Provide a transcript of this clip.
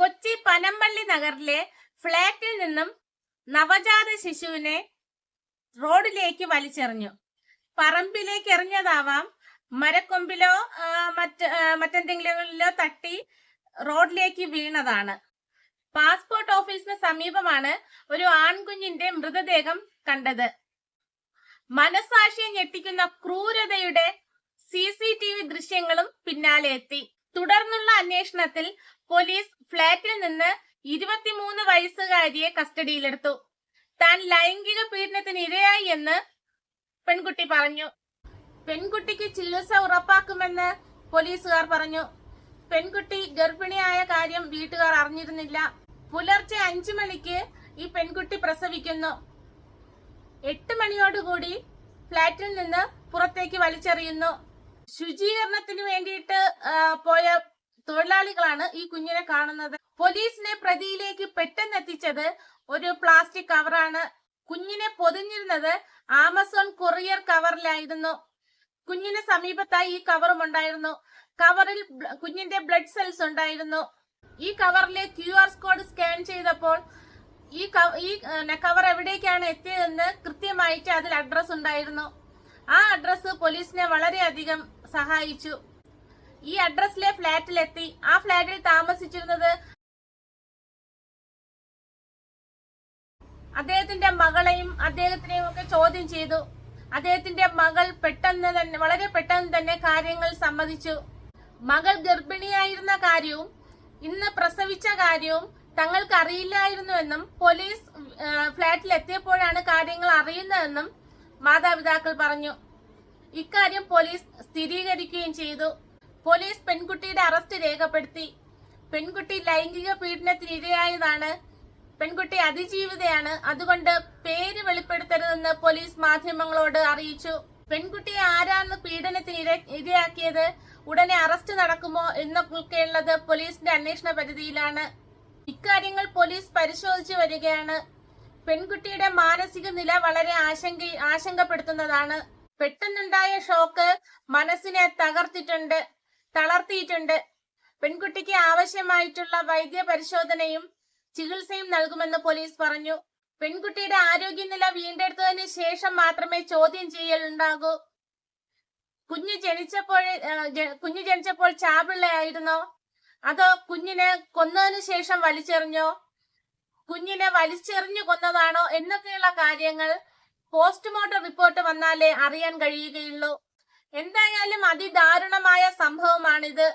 കൊച്ചി പനമ്പള്ളി നഗറിലെ ഫ്ളാറ്റിൽ നിന്നും നവജാത ശിശുവിനെ റോഡിലേക്ക് വലിച്ചെറിഞ്ഞു. പറമ്പിലേക്ക് എറിഞ്ഞതാവാം. മരക്കൊമ്പിലോ മറ്റ് മറ്റെന്തെങ്കിലുമിലോ തട്ടി റോഡിലേക്ക് വീണതാണ്. പാസ്പോർട്ട് ഓഫീസിന് സമീപമാണ് ഒരു ആൺകുഞ്ഞിന്റെ മൃതദേഹം കണ്ടത്. മനസാക്ഷിയെ ഞെട്ടിക്കുന്ന ക്രൂരതയുടെ സി സി ടി വി ദൃശ്യങ്ങളും പിന്നാലെ എത്തി തുടർന്നുള്ള അന്വേഷണത്തിൽ പോലീസ് ഫ്ളാറ്റിൽ നിന്ന് ഇരുപത്തിമൂന്ന് വയസ്സുകാരിയെ കസ്റ്റഡിയിലെടുത്തു. താൻ ലൈംഗിക പീഡനത്തിന് ഇരയായി എന്ന് പെൺകുട്ടി പറഞ്ഞു. പെൺകുട്ടിക്ക് ചികിത്സ ഉറപ്പാക്കുമെന്ന് പോലീസുകാർ പറഞ്ഞു. പെൺകുട്ടി ഗർഭിണിയായ കാര്യം വീട്ടുകാർ അറിഞ്ഞിരുന്നില്ല. പുലർച്ചെ അഞ്ചു മണിക്ക് ഈ പെൺകുട്ടി പ്രസവിക്കുന്നു. എട്ട് മണിയോടുകൂടി ഫ്ളാറ്റിൽ നിന്ന് പുറത്തേക്ക് വലിച്ചെറിയുന്നു. ശുചീകരണത്തിന് വേണ്ടിയിട്ട് പോയ തൊഴിലാളികളാണ് ഈ കുഞ്ഞിനെ കാണുന്നത്. പോലീസിനെ പ്രതിയിലേക്ക് പെട്ടെന്ന് എത്തിച്ചത് ഒരു പ്ലാസ്റ്റിക് കവറാണ്. കുഞ്ഞിനെ പൊതിഞ്ഞിരുന്നത് ആമസോൺ കൊറിയർ കവറിലായിരുന്നു. കുഞ്ഞിന് സമീപത്തായി ഈ കവറും ഉണ്ടായിരുന്നു. കവറിൽ കുഞ്ഞിന്റെ ബ്ലഡ് സെൽസ് ഉണ്ടായിരുന്നു. ഈ കവറിലെ ക്യു ആർ കോഡ് സ്കാൻ ചെയ്തപ്പോൾ ഈ ഈ കവർ എവിടേക്കാണ് എത്തിയതെന്ന് കൃത്യമായിട്ട് അതിൽ അഡ്രസ് ഉണ്ടായിരുന്നു. ആ അഡ്രസ് പോലീസിനെ വളരെയധികം സഹായിച്ചു. ഈ അഡ്രസ്സിലെ ഫ്ലാറ്റിലെത്തി. ആ ഫ്ലാറ്റിൽ താമസിച്ചിരുന്നത് അദ്ദേഹത്തിന്റെ മകളെയും അദ്ദേഹത്തിനെയും ഒക്കെ ചോദ്യം ചെയ്തു. അദ്ദേഹത്തിന്റെ മകൾ പെട്ടെന്ന് തന്നെ വളരെ പെട്ടെന്ന് തന്നെ കാര്യങ്ങൾ സമ്മതിച്ചു. മകൾ ഗർഭിണിയായിരുന്ന കാര്യവും ഇന്ന് പ്രസവിച്ച കാര്യവും തങ്ങൾക്ക് അറിയില്ലായിരുന്നുവെന്നും പോലീസ് എത്തിയപ്പോഴാണ് കാര്യങ്ങൾ അറിയുന്നതെന്നും മാതാപിതാക്കൾ പറഞ്ഞു. ഇക്കാര്യം പോലീസ് സ്ഥിരീകരിക്കുകയും ചെയ്തു. പോലീസ് പെൺകുട്ടിയുടെ അറസ്റ്റ് രേഖപ്പെടുത്തി. പെൺകുട്ടി ലൈംഗിക പീഡനത്തിനിരയായതാണ് പെൺകുട്ടി അതിജീവിതയാണ്. അതുകൊണ്ട് പേര് വെളിപ്പെടുത്തരുതെന്ന് പോലീസ് മാധ്യമങ്ങളോട് അറിയിച്ചു. പെൺകുട്ടിയെ ആരാണ് പീഡനത്തിന് ഇര- ഇരയാക്കിയത്? ഉടനെ അറസ്റ്റ് നടക്കുമോ എന്നൊക്കെയുള്ളത് പോലീസിന്റെ അന്വേഷണ പരിധിയിലാണ്. ഇക്കാര്യങ്ങൾ പോലീസ് പരിശോധിച്ചു വരികയാണ്. പെൺകുട്ടിയുടെ മാനസിക നില വളരെ ആശങ്ക ആശങ്കപ്പെടുത്തുന്നതാണ്. പെട്ടെന്നുണ്ടായ ഷോക്ക് മനസ്സിനെ തകർത്തിട്ടുണ്ട് തളർത്തിയിട്ടുണ്ട്. പെൺകുട്ടിക്ക് ആവശ്യമായിട്ടുള്ള വൈദ്യ പരിശോധനയും ചികിത്സയും നൽകുമെന്ന് പോലീസ് പറഞ്ഞു. പെൺകുട്ടിയുടെ ആരോഗ്യനില വീണ്ടെടുത്തതിന് ശേഷം മാത്രമേ ചോദ്യം ചെയ്യൽ ഉണ്ടാകൂ കുഞ്ഞ് ജനിച്ചപ്പോൾ കുഞ്ഞു ജനിച്ചപ്പോൾ ചാപിള്ളയായിരുന്നോ? അതോ കുഞ്ഞിനെ കൊന്നതിന് ശേഷം വലിച്ചെറിഞ്ഞോ? കുഞ്ഞിനെ വലിച്ചെറിഞ്ഞു കൊന്നതാണോ? എന്നൊക്കെയുള്ള കാര്യങ്ങൾ പോസ്റ്റ്മോർട്ടം റിപ്പോർട്ട് വന്നാലേ അറിയാൻ കഴിയുകയുള്ളൂ. എന്തായാലും അതിദാരുണമായ സംഭവമാണിത്.